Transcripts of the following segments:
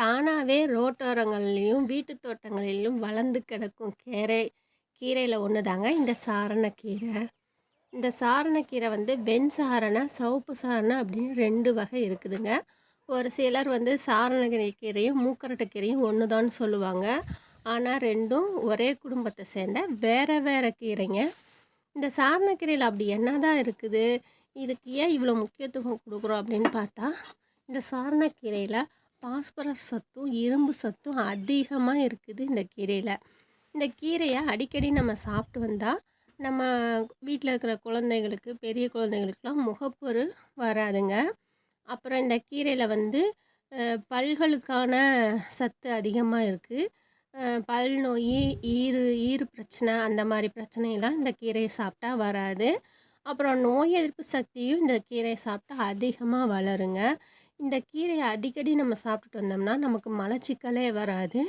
தானாகவே ரோட்டோரங்கள்லேயும் வீட்டு தோட்டங்களிலும் வளர்ந்து கிடக்கும் கீரை கீரையில் ஒன்று தாங்க இந்த சாரணக்கீரை. இந்த சாரணக்கீரை வந்து வெண் சாரணை சவுப்பு சாரணை அப்படின்னு ரெண்டு வகை இருக்குதுங்க. ஒரு சிலர் வந்து சாரணக்கீரையும் கீரையும் மூக்கரட்டை கீரையும் ஒன்று தான் சொல்லுவாங்க. ஆனால் ரெண்டும் ஒரே குடும்பத்தை சேர்ந்த வேறு வேறு கீரைங்க. இந்த சாரணக்கீரையில் அப்படி என்ன தான் இருக்குது? இதுக்கு ஏன் இவ்வளோ முக்கியத்துவம் கொடுக்குறோம் அப்படின்னு பார்த்தா இந்த சாரணக்கீரையில் பாஸ்பரஸ் சத்தும் இரும்பு சத்தும் அதிகமாக இருக்குது இந்த கீரையில். இந்த கீரையை அடிக்கடி நம்ம சாப்பிட்டு வந்தால் நம்ம வீட்டில் இருக்கிற குழந்தைங்களுக்கு பெரிய குழந்தைங்களுக்கெலாம் முகப்பொரு வராதுங்க. அப்புறம் இந்த கீரையில் வந்து பல்களுக்கான சத்து அதிகமாக இருக்குது பல் நோய் ஈறு ஈறு பிரச்சனை அந்த மாதிரி பிரச்சனையெல்லாம் இந்த கீரையை சாப்பிட்டா வராது. அப்புறம் நோய் எதிர்ப்பு சக்தியும் இந்த கீரையை சாப்பிட்டா அதிகமாக வளருங்க. இந்த கீரையை அடிக்கடி நம்ம சாப்பிட்டுட்டு வந்தோம்னா நமக்கு மலச்சிக்கலே வராது.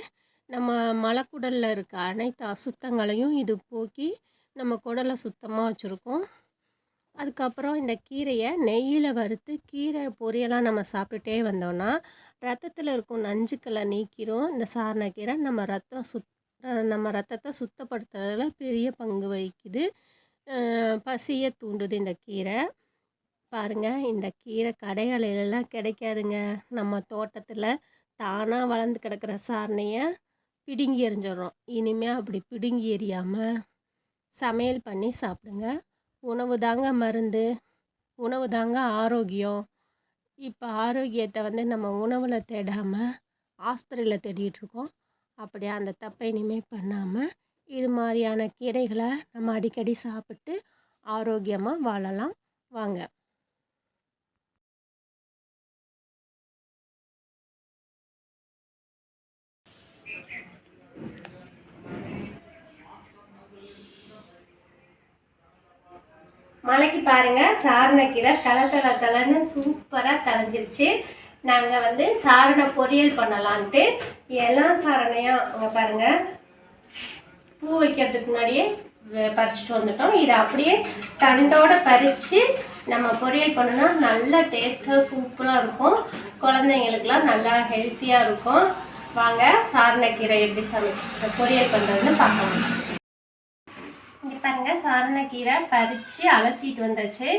நம்ம மலக்குடலில் இருக்க அனைத்து அசுத்தங்களையும் இது போக்கி நம்ம குடலை சுத்தமாக வச்சுருக்கோம். அதுக்கப்புறம் இந்த கீரையை நெய்யில் வறுத்து கீரை பொரியெல்லாம் நம்ம சாப்பிட்டுட்டே வந்தோம்னா ரத்தத்தில் இருக்கும் நஞ்சுக்களை நீக்கிறோம் இந்த சாரணக்கீரை நம்ம ரத்தம் சுத் நம்ம ரத்தத்தை சுத்தப்படுத்துறதுல பெரிய பங்கு வகிக்குது. பசியை தூண்டுது இந்த கீரை. பாருங்கள் இந்த கீரை கடைகளிலெல்லாம் கிடைக்காதுங்க. நம்ம தோட்டத்தில் தானாக வளர்ந்து கிடக்கிற சாரணையை பிடுங்கி எறிஞ்சிடறோம் இனிமேல் அப்படி பிடுங்கி எறியாமல் சமையல் பண்ணி சாப்பிடுங்க. உணவு தாங்க மருந்து உணவு தாங்க ஆரோக்கியம். இப்போ ஆரோக்கியத்தை வந்து நம்ம உணவில் தேடாமல் ஹாஸ்பிட்டலில் தேடிகிட்ருக்கோம் அப்படி அந்த தப்பை இனிமேல் பண்ணாமல் இது மாதிரியான கீரைகளை நம்ம அடிக்கடி சாப்பிட்டு ஆரோக்கியமாக வாழலாம். வாங்க. மலைக்கு பாருங்கள் சாரணக்கீரை தலை தலை தலைன்னு சூப்பராக தலைஞ்சிருச்சு நாங்கள் வந்து சாரண பொரியல் பண்ணலான்ட்டு எல்லாம் சாரணையாக அங்கே பாருங்கள் பூ வைக்கிறதுக்கு முன்னாடியே பறிச்சுட்டு வந்துட்டோம். இதை அப்படியே தண்டோடு பறித்து நம்ம பொரியல் பண்ணோன்னா நல்லா டேஸ்ட்டாக சூப்பராக இருக்கும். குழந்தைங்களுக்குலாம் நல்லா ஹெல்த்தியாக இருக்கும். வாங்க சாரணக்கீரை எப்படி சமைச்சு பொரியல் பண்ணுறதுன்னு பார்க்கலாம். பாருங்கள் சாரணக்கீரை பறித்து அலசிட்டு வந்தாச்சு.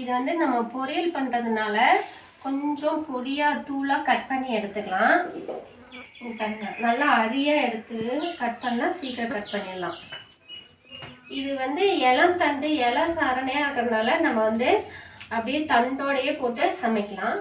இது வந்து நம்ம பொரியல் பண்ணுறதுனால கொஞ்சம் பொடியாக தூளாக கட் பண்ணி எடுத்துக்கலாம். நல்லா அரியாக எடுத்து கட் பண்ணால் சீக்கிரம் கட் பண்ணிடலாம். இது வந்து இளம் தண்டு இளம் சாரணையாக இருக்கிறதுனால நம்ம வந்து அப்படியே தண்டோடையே போட்டு சமைக்கலாம்.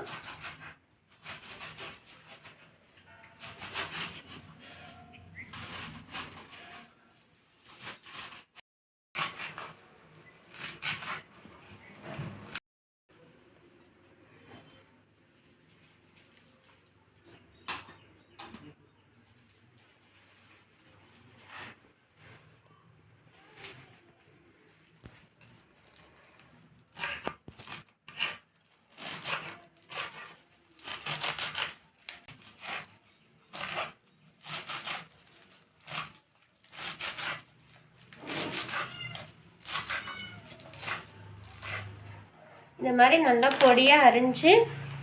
இந்த மாதிரி நல்லா பொடியாக அரிஞ்சு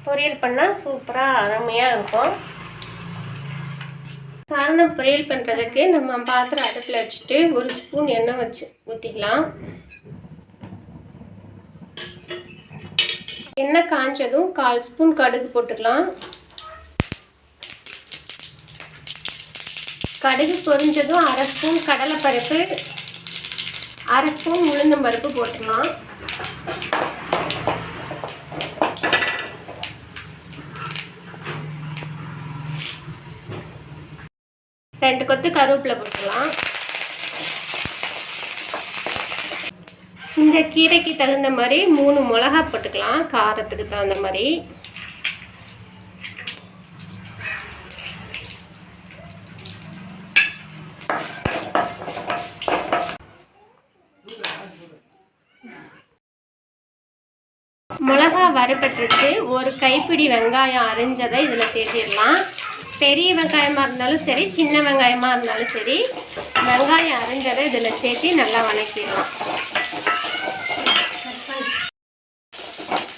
பொரியல் பண்ணால் சூப்பராக அருமையாக இருக்கும். சாரணம் பொரியல் பண்ணுறதுக்கு நம்ம பாத்திரம் அடுப்பில் வச்சுட்டு ஒரு ஸ்பூன் எண்ணெய் வச்சு ஊற்றிக்கலாம் எண்ணெய் காஞ்சதும் கால் ஸ்பூன் கடுகு போட்டுக்கலாம். கடுகு பொரிஞ்சதும் அரை ஸ்பூன் கடலைப்பருப்பு அரை ஸ்பூன் உளுந்தம்பருப்பு போட்டுக்கலாம். ரெண்டு கொத்து கருவேப்பிலை போட்டுக்கலாம். இந்த கீரைக்கு தகுந்த மாதிரி மூணு மிளகா போட்டுக்கலாம். காரத்துக்கு தகுந்த மாதிரி. மிளகா வறுபட்டுருச்சு ஒரு கைப்பிடி வெங்காயம் அரிஞ்சதை இதில் சேர்த்திடலாம். பெரிய வெங்காயமாக இருந்தாலும் சரி சின்ன வெங்காயமாக இருந்தாலும் சரி வெங்காயம் அரைஞ்சதை இதில் சேர்த்து நல்லா வணக்கிடலாம்.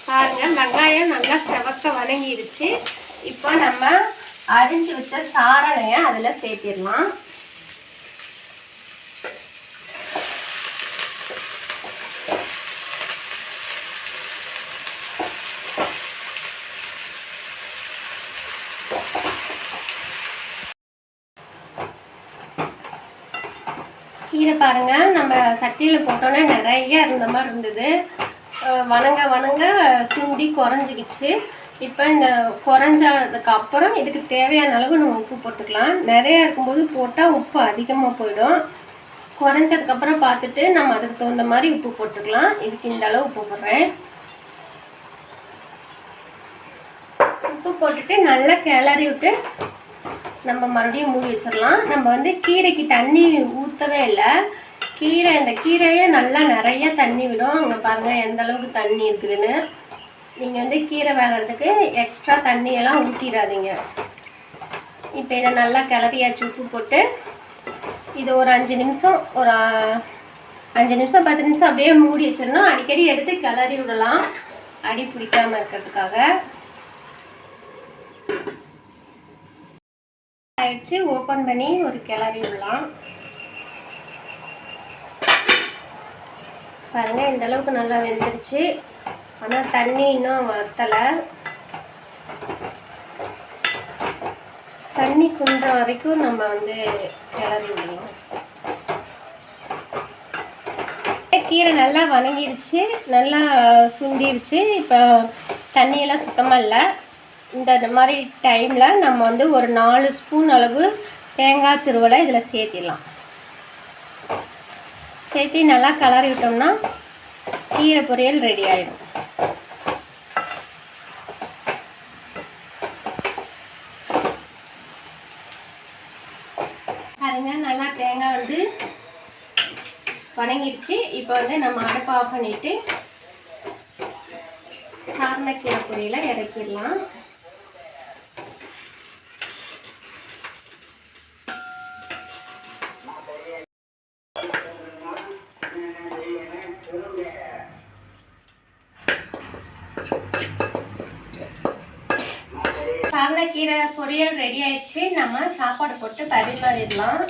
பாருங்கள் வெங்காயம் நல்லா செவக்க வணங்கிடுச்சு இப்போ நம்ம அரிஞ்சு வச்ச சாரணையை அதில் சேர்த்திடலாம். கீரை பாருங்கள் நம்ம சட்டியில் போட்டோன்னே நிறைய இருந்த மாதிரி இருந்தது. வணங்க வணங்க சுண்டி குறைஞ்சிக்கிச்சு. இப்போ இந்த குறைஞ்சதுக்கு அப்புறம் இதுக்கு தேவையான அளவு நம்ம உப்பு போட்டுக்கலாம். நிறையா இருக்கும்போது போட்டால் உப்பு அதிகமாக போயிடும். குறைஞ்சதுக்கப்புறம் பார்த்துட்டு நம்ம அதுக்கு தகுந்த மாதிரி உப்பு போட்டுக்கலாம். இதுக்கு இந்த அளவு உப்பு போடுறேன். உப்பு போட்டுட்டு நல்லா கிளறி விட்டு நம்ம மறுபடியும் மூடி வச்சிடலாம். நம்ம வந்து கீரைக்கு தண்ணி ஊற்றவே இல்லை. கீரை இந்த கீரையே நல்லா நிறைய தண்ணி விடும். அங்கே பாருங்கள் எந்த அளவுக்கு தண்ணி இருக்குதுன்னு. நீங்கள் வந்து கீரை வேகிறதுக்கு எக்ஸ்ட்ரா தண்ணியெல்லாம் ஊற்றிடாதீங்க இப்போ இதை நல்லா கிளறியாச்சு உப்பு போட்டு. இது ஒரு அஞ்சு நிமிஷம் ஒரு அஞ்சு நிமிஷம் பத்து நிமிஷம் அப்படியே மூடி வச்சிடணும். அடிக்கடி எடுத்து கிளறி விடலாம். அடி பிடிக்காமல் இருக்கிறதுக்காக. ஆயிடுச்சு. ஓப்பன் பண்ணி ஒரு கிளறி விடலாம். பாருங்க இந்த அளவுக்கு நல்லா வெந்துருச்சு. ஆனால் தண்ணி இன்னும் வத்தலை. தண்ணி சுண்டுற வரைக்கும் நம்ம வந்து கிளறி விடலாம். கீரை நல்லா வணங்கிடுச்சு. நல்லா சுண்டிருச்சு. இப்போ தண்ணியெல்லாம் சுத்தமாக இல்லை. இந்த இந்த மாதிரி டைமில் நம்ம வந்து ஒரு நாலு ஸ்பூன் அளவு தேங்காய் திருவலை இதில் சேர்த்திடலாம். சேர்த்து நல்லா கலரி விட்டோம்னா கீரை பொரியல் ரெடி ஆகிடும் பாருங்க நல்லா தேங்காய் வந்து வணங்கிடுச்சு. இப்போ வந்து நம்ம அடுப்பு ஆஃப் பண்ணிட்டு கீரை பொரியலை இறக்கிடலாம். சாரணக்கீரை பொரியல் ரெடி ஆயிடுச்சு. நம்ம சாப்பாடு போட்டு பரிமாறிடலாம்.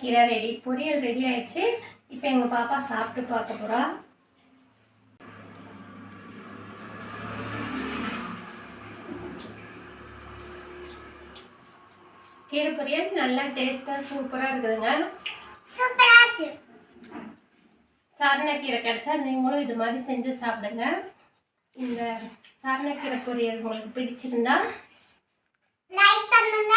கீரை ரெடி பொரியல் ரெடி ஆயிடுச்சு. இப்போ எங்கள் பாப்பா சாப்பிட்டு பார்க்க போகிறா கீரை பொரியல் நல்லா டேஸ்ட்டாக சூப்பராக இருக்குதுங்க. சூப்பரா இருக்கு. சாரணக்கீரை கிடைச்சா நீங்களும் இது மாதிரி செஞ்சு சாப்பிடுங்க. இந்த சாரணக்கீரை பொரியல் உங்களுக்கு பிடிச்சிருந்தா லைக் பண்ணுங்க.